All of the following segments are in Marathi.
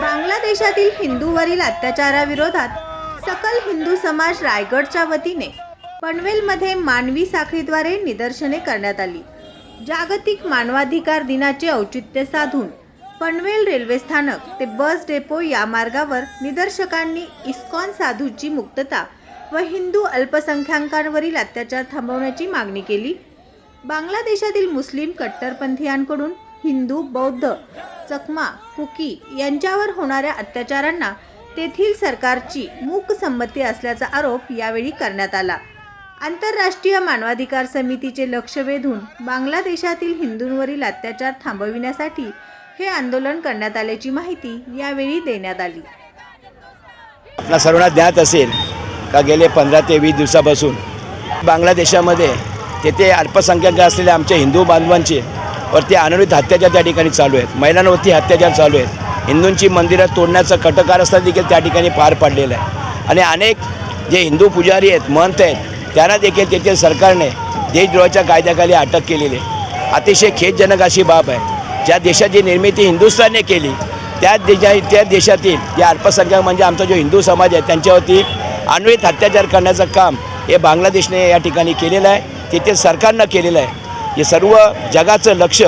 बांगलादेशातील हिंदूवरील अत्याचाराविरोधात सकल हिंदू समाज रायगडच्या वतीने पनवेलमध्ये मानवी साखळीद्वारे निदर्शने करण्यात आली. जागतिक मानवाधिकार दिनाचे औचित्य साधून पनवेल रेल्वे स्थानक ते बस डेपो या मार्गावर निदर्शकांनी इस्कॉन साधूची मुक्तता व हिंदू अल्पसंख्याकांवरील अत्याचार थांबवण्याची मागणी केली. बांगलादेशातील मुस्लिम कट्टरपंथीयांकडून हिंदू बौद्ध चकमा कुकी यांच्यावर होणाऱ्या अत्याचारांना तेथील सरकारची मूक संमती असल्याचा आरोप यावेळी करण्यात आला. आंतरराष्ट्रीय मानवाधिकार समितीचे लक्ष वेधून बांगलादेशातील हिंदूंवरील अत्याचार थांबविण्यासाठी हे आंदोलन करण्यात आल्याची माहिती यावेळी देण्यात आली. आपल्या सर्वांना ज्ञात असेल का गेले पंधरा ते वीस दिवसापासून? बांगलादेशामध्ये तेथे अल्पसंख्याक असलेल्या आमच्या हिंदू बांधवांचे वरती अनवरित अत्याचार त्या ठिकाणी चालू आहेत. महिलांवरती अत्याचार चालू आहेत. हिंदूंची मंदिरं तोडण्याचा कटकार असता देखील त्या ठिकाणी पार पडलेलं आहे. आणि अनेक जे हिंदू पुजारी आहेत महंत आहेत त्यांना देखील तेथील सरकारने देशद्रोहाच्या कायद्याखाली अटक केलेली आहे. अतिशय खेदजनक अशी बाब आहे. ज्या देशाची निर्मिती हिंदुस्थानने केली त्या देशा त्या देशातील या अल्पसंख्याक म्हणजे आमचा जो हिंदू समाज आहे त्यांच्यावरती अन्वित अत्याचार करण्याचं काम हे बांगलादेशने या ठिकाणी केलेलं आहे. तिथे सरकारनं केलेलं आहे. हे सर्व जगाचं लक्ष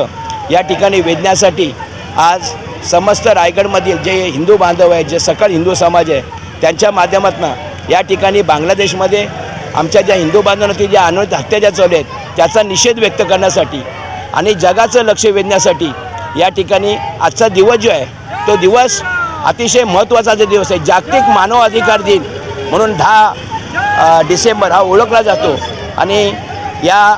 या ठिकाणी वेधण्यासाठी आज समस्त रायगडमधील जे हिंदू बांधव आहेत जे सकल हिंदू समाज आहे त्यांच्या माध्यमातून या ठिकाणी बांगलादेशमध्ये आमच्या ज्या हिंदू बांधवांवरती जे अनवैध अत्याचार चालू आहेत त्याचा निषेध व्यक्त करण्यासाठी आणि जगाचं लक्ष वेधण्यासाठी या ठिकाणी आजचा दिवस जो आहे तो दिवस अतिशय महत्त्वाचा जो दिवस आहे. जागतिक मानव अधिकार दिन म्हणून दहा डिसेंबर हा ओळखला जातो. आणि या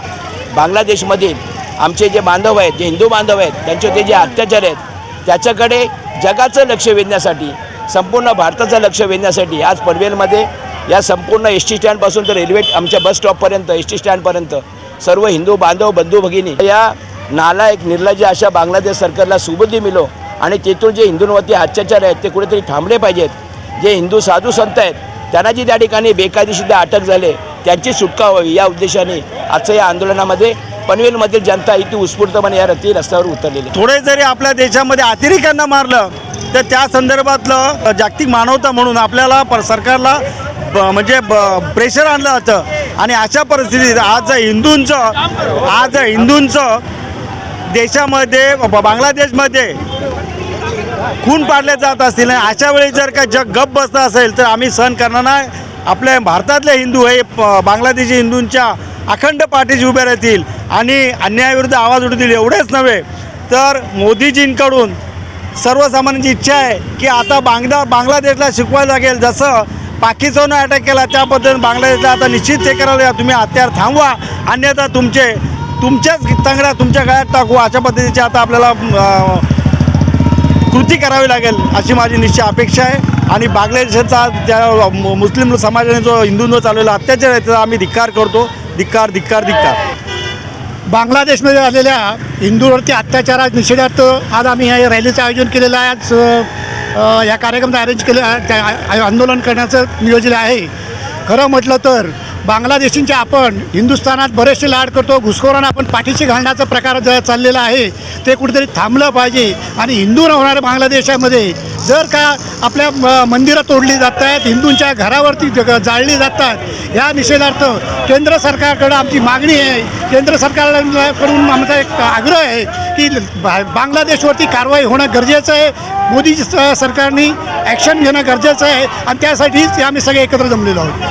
बांगलादेशमधील आमचे जे बांधव आहेत जे हिंदू बांधव आहेत त्यांचे ते जे अत्याचार आहेत त्याच्याकडे जगाचं लक्ष वेधण्यासाठी संपूर्ण भारताचं लक्ष वेधण्यासाठी आज पनवेलमध्ये या संपूर्ण एस टी स्टँडपासून तर रेल्वे आमच्या बस स्टॉपपर्यंत एस टी स्टँडपर्यंत सर्व हिंदू बांधव बंधू भगिनी या नालायक निर्लज्ज अशा बांगलादेश सरकारला सुबुद्धी मिलो आणि तेथून जे हिंदूंवरती अत्याचार आहेत ते कुठेतरी थांबले पाहिजेत. जे हिंदू साधू संत आहेत त्यांना जी त्या ठिकाणी बेकायदेशीर अटक झाले त्यांची सुटका व्हावी या उद्देशाने आजच्या या आंदोलनामध्ये पनवेलमधील जनता इथे उत्स्फूर्तपणे या रस्ती रस्त्यावर उतरलेली थोडे जरी आपल्या देशामध्ये अतिरेक्यांना मारलं तर त्या संदर्भातलं जागतिक मानवता म्हणून आपल्याला पर सरकारला म्हणजे ब प्रेशर आणलं जातं आणि अशा परिस्थितीत आज हिंदूंचं आज हिंदूंचं देशामध्ये बांगलादेशमध्ये खून पाडले जात असतील आणि अशा वेळी जर का जग गप बसलं असेल तर आम्ही सहन करणार नाही. आपल्या भारतातले हिंदू हे बांगलादेशी हिंदूंच्या अखंड पाठीशी उभे राहतील आणि अन्यायाविरुद्ध आवाज उठतील एवढेच नव्हे. तर मोदीजींकडून सर्वसामान्यांची इच्छा आहे की आता बांगला बांगलादेशला शिकवायला लागेल. जसं पाकिस्ताननं अटॅक केला त्या बांगलादेशला आता निश्चित हे करायला तुम्ही हत्यार थांबवा अन्यथा तुमचे तुमच्याच तंगड्या तुमच्या गळ्यात टाकू. अशा पद्धतीचे आता आपल्याला कृती करावी लागेल अशी माझी निश्चय अपेक्षा आहे. आणि बांगलादेशाचा त्या मु- मुस्लिम समाजाने जो हिंदूंवर चाललेला अत्याचार आहे त्याचा आम्ही धिक्कार करतो. धिक्कार धिक्कार धिक्कार. बांगलादेशमध्ये झालेल्या हिंदूवरती अत्याचारा निषेधार्थ आज आम्ही या रॅलीचं आयोजन केलेलं आहे. आज या कार्यक्रमाचं अरेंज केलं त्या आंदोलन करण्याचं नियोजन आहे. खरं म्हटलं तर बांगलादेशींचे आपण हिंदुस्थानात बरेचसे लाड करतो घुसखोरांना आपण पाठीशी घालण्याचा प्रकार ज चाललेला आहे ते कुठेतरी थांबलं पाहिजे. आणि हिंदू न होणाऱ्या बांगलादेशामध्ये जर का आपल्या म- मंदिरं तोडली जात आहेत हिंदूंच्या घरावरती जग जाळली जातात या निषेधार्थ केंद्र सरकारकडं आमची मागणी आहे. केंद्र सरकारकडून आमचा एक आग्रह आहे की बा- बांगलादेशवरती कारवाई होणं गरजेचं आहे. मोदी स- सरकारने ॲक्शन घेणं गरजेचं आहे. आणि त्यासाठीच आम्ही सगळे एकत्र जमलेलो आहोत.